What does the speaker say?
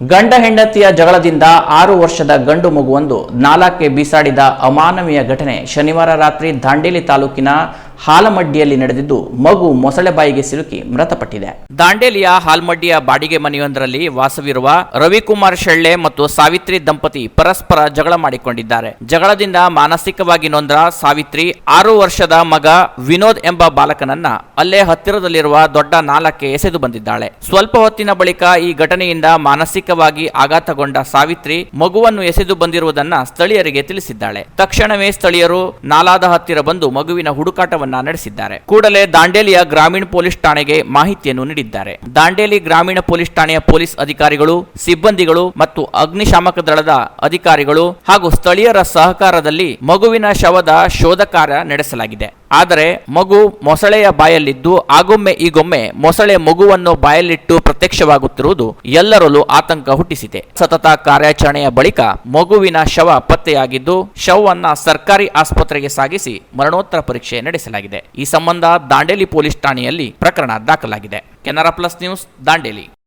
ಗಂಡ ಹೆಂಡತಿಯ ಜಗಳದಿಂದ ಆರು ವರ್ಷದ ಗಂಡು ಮಗುವೊಂದು ನಾಲಕ್ಕೆ ಬೀಸಾಡಿದ ಅಮಾನವೀಯ ಘಟನೆ ಶನಿವಾರ ರಾತ್ರಿ ದಾಂಡೇಲಿ ತಾಲೂಕಿನ ಹಾಲಮಡ್ಡಿಯಲ್ಲಿ ನಡೆದಿದ್ದು ಮಗು ಮೊಸಳೆ ಬಾಯಿಗೆ ಸಿಲುಕಿ ಮೃತಪಟ್ಟಿದೆ. ದಾಂಡೇಲಿಯ ಹಾಲ್ಮಡ್ಡಿಯ ಬಾಡಿಗೆ ಮನೆಯೊಂದರಲ್ಲಿ ವಾಸವಿರುವ ರವಿಕುಮಾರ್ ಶೆಳ್ಳೆ ಮತ್ತು ಸಾವಿತ್ರಿ ದಂಪತಿ ಪರಸ್ಪರ ಜಗಳ ಮಾಡಿಕೊಂಡಿದ್ದಾರೆ. ಜಗಳದಿಂದ ಮಾನಸಿಕವಾಗಿ ನೊಂದ ಸಾವಿತ್ರಿ ಆರು ವರ್ಷದ ಮಗ ವಿನೋದ್ ಎಂಬ ಬಾಲಕನನ್ನ ಅಲ್ಲೇ ಹತ್ತಿರದಲ್ಲಿರುವ ದೊಡ್ಡ ನಾಲಕ್ಕೆ ಎಸೆದು ಬಂದಿದ್ದಾಳೆ. ಸ್ವಲ್ಪ ಹೊತ್ತಿನ ಬಳಿಕ ಈ ಘಟನೆಯಿಂದ ಮಾನಸಿಕವಾಗಿ ಆಘಾತಗೊಂಡ ಸಾವಿತ್ರಿ ಮಗುವನ್ನು ಎಸೆದು ಬಂದಿರುವುದನ್ನ ಸ್ಥಳೀಯರಿಗೆ ತಿಳಿಸಿದ್ದಾಳೆ. ತಕ್ಷಣವೇ ಸ್ಥಳೀಯರು ನಾಲಾದ ಹತ್ತಿರ ಬಂದು ಮಗುವಿನ ಹುಡುಕಾಟವನ್ನ ನಡೆಸಿದ್ದಾರೆ. ಕೂಡಲೇ ದಾಂಡೇಲಿಯ ಗ್ರಾಮೀಣ ಪೊಲೀಸ್ ಠಾಣೆಗೆ ಮಾಹಿತಿಯನ್ನು ನೀಡಿದ್ದಾರೆ. ದಾಂಡೇಲಿ ಗ್ರಾಮೀಣ ಪೊಲೀಸ್ ಠಾಣೆಯ ಪೊಲೀಸ್ ಅಧಿಕಾರಿಗಳು, ಸಿಬ್ಬಂದಿಗಳು ಮತ್ತು ಅಗ್ನಿಶಾಮಕ ದಳದ ಅಧಿಕಾರಿಗಳು ಹಾಗೂ ಸ್ಥಳೀಯರ ಸಹಕಾರದಲ್ಲಿ ಮಗುವಿನ ಶವದ ಶೋಧ ಕಾರ್ಯ ನಡೆಸಲಾಗಿದೆ. ಆದರೆ ಮಗು ಮೊಸಳೆಯ ಬಾಯಲ್ಲಿದ್ದು ಆಗೊಮ್ಮೆ ಈಗೊಮ್ಮೆ ಮೊಸಳೆ ಮಗುವನ್ನು ಬಾಯಲ್ಲಿಟ್ಟು ಪ್ರತ್ಯಕ್ಷವಾಗುತ್ತಿರುವುದು ಎಲ್ಲರಲ್ಲೂ ಆತಂಕ ಹುಟ್ಟಿಸಿದೆ. ಸತತ ಕಾರ್ಯಾಚರಣೆಯ ಬಳಿಕ ಮಗುವಿನ ಶವ ಪತ್ತೆಯಾಗಿದ್ದು ಶವವನ್ನ ಸರ್ಕಾರಿ ಆಸ್ಪತ್ರೆಗೆ ಸಾಗಿಸಿ ಮರಣೋತ್ತರ ಪರೀಕ್ಷೆ ನಡೆಸಲಾಗಿದೆ. ಈ ಸಂಬಂಧ ದಾಂಡೇಲಿ ಪೊಲೀಸ್ ಠಾಣೆಯಲ್ಲಿ ಪ್ರಕರಣ ದಾಖಲಾಗಿದೆ. Canara plus news, Dandeli.